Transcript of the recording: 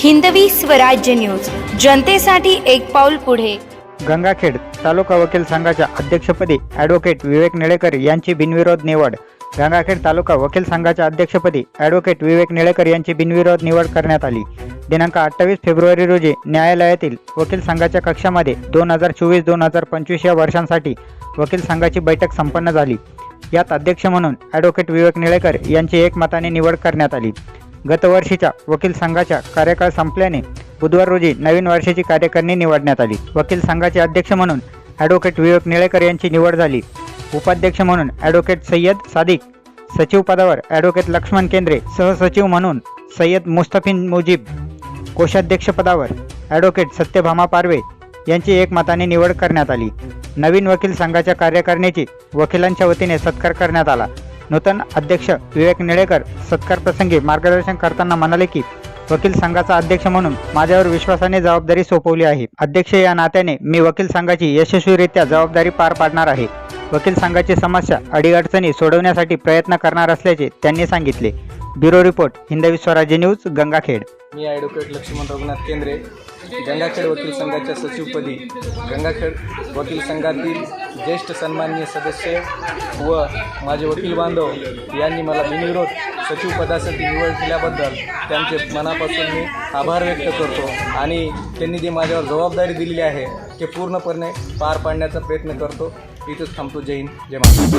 हिंदवी Swarajya news. जनतेसाठी एक पाऊल पुढे. गंगाखेड तालुका वकील संघाच्या अध्यक्षपदी ॲडव्होकेट विवेक निळेकर यांची बिनविरोध निवड. गंगाखेड तालुका वकील संघाच्या अध्यक्षपदी ॲडव्होकेट विवेक निळेकर यांची बिनविरोध निवड करण्यात आली. दिनांक अठ्ठावीस फेब्रुवारी रोजी न्यायालयातील वकील संघाच्या कक्षामध्ये दोन हजार चोवीस दोन हजार पंचवीस या वर्षांसाठी वकील संघाची बैठक संपन्न झाली. यात अध्यक्ष म्हणून ॲडव्होकेट विवेक निळेकर यांची एकमताने निवड करण्यात आली. गतवर्षीच्या वकील संघाच्या कार्यकाळ संपल्याने बुधवार रोजी नवीन वर्षाची कार्यकारिणी निवडण्यात आली. वकील संघाचे अध्यक्ष म्हणून ॲडव्होकेट विवेक निळेकर यांची निवड झाली. उपाध्यक्ष म्हणून ॲडव्होकेट सय्यद सादिक सचिव पदावर ॲडव्होकेट लक्ष्मण केंद्रे सहसचिव म्हणून सय्यद मुस्तफिन मुजीब कोषाध्यक्ष पदावर ॲडव्होकेट सत्यभामा पारवे यांची एकमताने निवड करण्यात आली. नवीन वकील संघाच्या कार्यकारिणीची वकिलांच्या वतीने सत्कार करण्यात आला. नूतन अध्यक्ष विवेक निळेकर सत्कार प्रसंगी मार्गदर्शन करताना म्हणाले की वकील संघाचा अध्यक्ष म्हणून माझ्यावर विश्वासाने जबाबदारी सोपवली आहे. अध्यक्ष या नात्याने मी वकील संघाची यशस्वीरित्या जबाबदारी पार पाडणार आहे. वकील संघाची समस्या अडीअडचणी सोडवण्यासाठी प्रयत्न करणार असल्याचे त्यांनी सांगितले. Bureau report Hindavi Swarajya news Gangakhed. मी ॲडव्होकेट लक्ष्मण रघुनाथ केंद्रे गंगाखेड वकील संघाच्या सचिवपदी गंगाखेड वकील संघातील ज्येष्ठ सन्माननीय सदस्य व माझे वकील बांधव यांनी मला बिनविरोध सचिवपदासाठी निवड केल्याबद्दल त्यांचे मनापासून मी आभार व्यक्त करतो. आणि त्यांनी जी माझ्यावर जबाबदारी दिलेली आहे ते पूर्णपणे पार पाडण्याचा प्रयत्न करतो. इथंच थांबतो. जय हिंद. जय महाराष्ट्र.